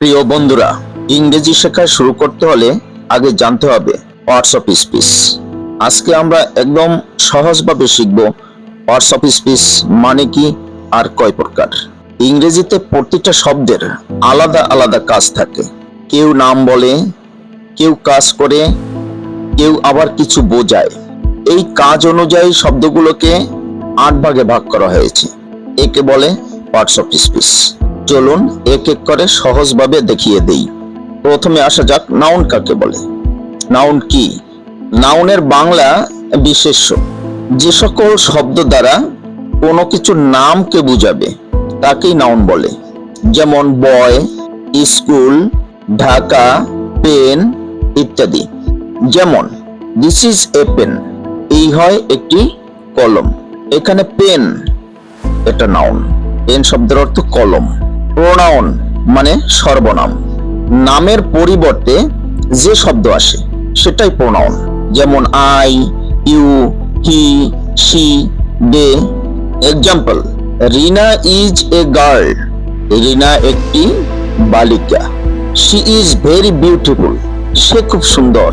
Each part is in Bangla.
প্রিয় বন্ধুরা, ইংরেজি শেখা শুরু করতে হলে আগে জানতে হবে পার্টস অফ স্পিচ আজকে আমরা একদম সহজভাবে শিখব পার্টস অফ স্পিচ মানে কি আর কয় প্রকার। ইংরেজিতে প্রতিটা শব্দের আলাদা আলাদা কাজ থাকে। কেউ নাম বলে, কেউ কাজ করে, কেউ আবার কিছু বোঝায়। এই কাজ অনুযায়ী শব্দগুলোকে আট ভাগে ভাগ করা হয়েছে। একে বলে পার্টস অফ স্পিচ চলুন এক এক করে সহজভাবে দেখিয়ে দেই। প্রথমে আসা যাক নাউন কাকে বলে। নাউন কি? নাউনের বাংলা বিশেষ্য। যে সকল শব্দ দ্বারা কোনো কিছু নামকে বুঝাবে, তাকেই নাউন বলে। যেমন বয়, স্কুল, ঢাকা, পেন ইত্যাদি। যেমন দিস ইজ এ পেন এই হয় একটি কলম। এখানে পেন, এটা নাউন। পেন শব্দের অর্থ কলম। প্রোনাউন মানে সর্বনাম। নামের পরিবর্তে যে শব্দ আসে, সেটাই প্রোনাউন যেমন I you he she they example Rina is a girl Rina একটি বালিকা। শি ইজ ভেরি বিউটিফুল সে খুব সুন্দর।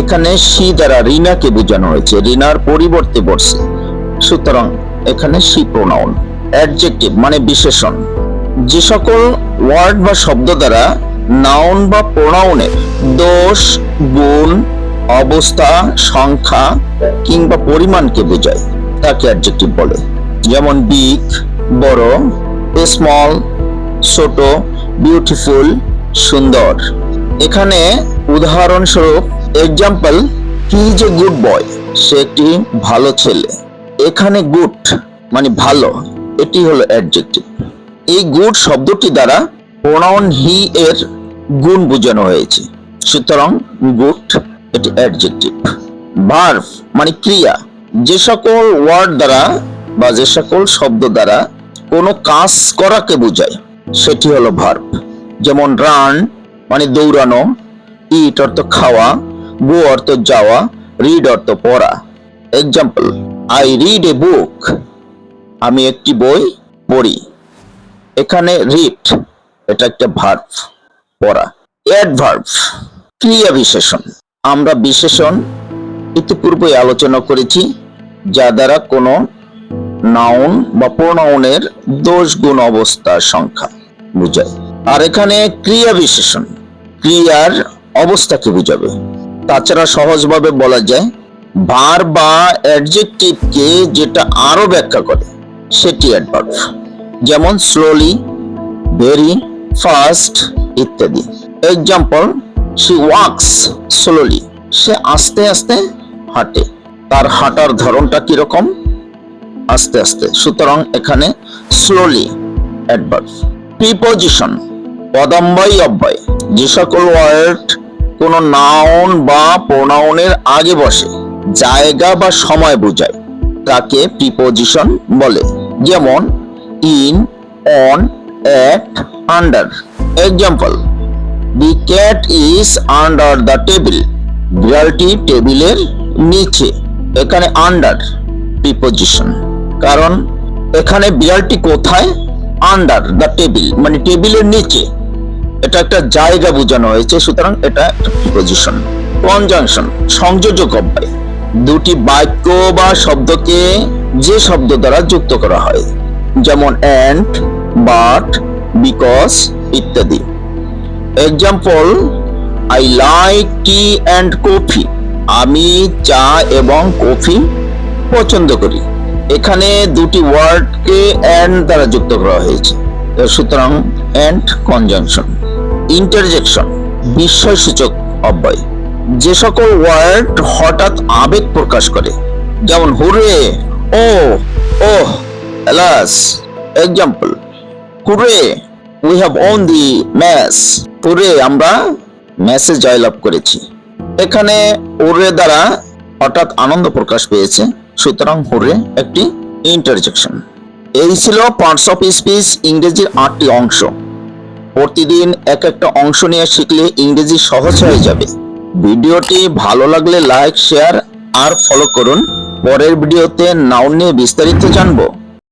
এখানে শি দ্বারা রিনাকে বোঝানো হয়েছে। রিনার পরিবর্তে বসছে সুতরাং এখানে শি প্রোনাউন অ্যাডজেক্টিভ মানে বিশেষণ। যে সকল ওয়ার্ড বা শব্দ দ্বারা নাউন বা প্রোনাউনের দোষ, গুণ, অবস্থা, সংখ্যা কিংবা পরিমাণকে বোঝায়, তাকে অ্যাডজেক্টিভ বলে। যেমন বিগ বড় স্মল ছোট বিউটিফুল সুন্দর। এখানে উদাহরণস্বরূপ example he a good boy সে একটি ভালো ছেলে। এখানে গুড মানে ভালো, এটি হলো অ্যাডজেক্টিভ এই গুড শব্দটি দ্বারা প্রোনাউন হি এর গুণ বোঝানো হয়েছে। সুতরাং গুড, এটি অ্যাডজেক্টিভ ভার্ভ মানে ক্রিয়া। যে সকল ওয়ার্ড দ্বারা বা যে সকল শব্দ দ্বারা কোনো কাজ করাকে বোঝায়, সেটি হলো ভার্ভ যেমন রান মানে দৌড়ানো ইট অর্থ খাওয়া গো অর্থ যাওয়া রিড অর্থ পড়া। Example I read a book আমি একটি বই পড়ি। এখানে রিড এটা একটা ভার্ভ পড়া। অ্যাডভার্ভ ক্রিয়া বিশেষণ। আমরা বিশেষণ ইতিপূর্বে আলোচনা করেছি, যা দ্বারা কোনো নাউন বা প্রোনাউনের দোষ গুণ অবস্থার সংখ্যা বোঝায়। আর এখানে ক্রিয়া বিশেষণ, ক্রিয়ার অবস্থাকে বুঝাবে। তাছাড়া সহজভাবে বলা যায় ভার বা অ্যাডজেক্টিভকে যেটা আরও ব্যাখ্যা করে, সেটি অ্যাডভার্ব যেমন স্লোলি ভেরি ফাস্ট ইত্যাদি। এক্সাম্পল শি ওয়াক্স স্লোলি সে আস্তে আস্তে হাঁটে। তার হাঁটার ধরনটা কীরকম? আস্তে আস্তে। সুতরাং এখানে স্লোলি অ্যাডভার্ব প্রিপোজিশন পদম্বয় অব্যয়। যে সকল ওয়ার্ড কোনো নাউন বা প্রোনাউনের আগে বসে, জায়গা বা সময় বোঝায়। তাকে প্রিপোজিশন বলে। যেমন in on at under example the cat is under the table বিড়ালটি টেবিলের নিচে, এখানে আন্ডার প্রিপোজিশন কারণ এখানে বিড়ালটি কোথায়? আন্ডার দ্য টেবিল মানে টেবিলের নিচে। এটা একটা জায়গা বোঝানো হয়েছে, সুতরাং এটা প্রিপোজিশন কনজাংশন সংযোজক অব্যয়। দুটি বাক্য বা শব্দকে যে শব্দ দ্বারা যুক্ত করা হয়। যেমন অ্যান্ড বাট বিকজ ইত্যাদি। Example I like tea and coffee আমি চা এবং কফি পছন্দ করি। এখানে দুটি ওয়ার্ডকে অ্যান্ড দ্বারা যুক্ত করা হয়েছে। সুতরাং অ্যান্ড কনজাংশন ইন্টারজেকশন বিস্ময়সূচক অব্যয়। যে সকল ওয়ার্ড হঠাৎ আবেগ প্রকাশ করে। যেমন hurray oh, oh alas example hurray we have won the match hurray আমরা ম্যাচে জয়লাভ করেছি। এখানে হুরে দ্বারা হঠাৎ আনন্দ প্রকাশ পেয়েছে। সুতরাং হুরে একটি ইন্টারজেকশন এই ছিল পার্টস অফ স্পিচ ইংরেজির আটটি অংশ। প্রতিদিন এক একটা অংশ নিয়ে শিখলে ইংরেজি সহজ হয়ে যাবে। ভিডিওটি ভালো লাগলে লাইক শেয়ার আর ফলো করুন। পরের ভিডিওতে নাউন নিয়ে বিস্তারিত জানব।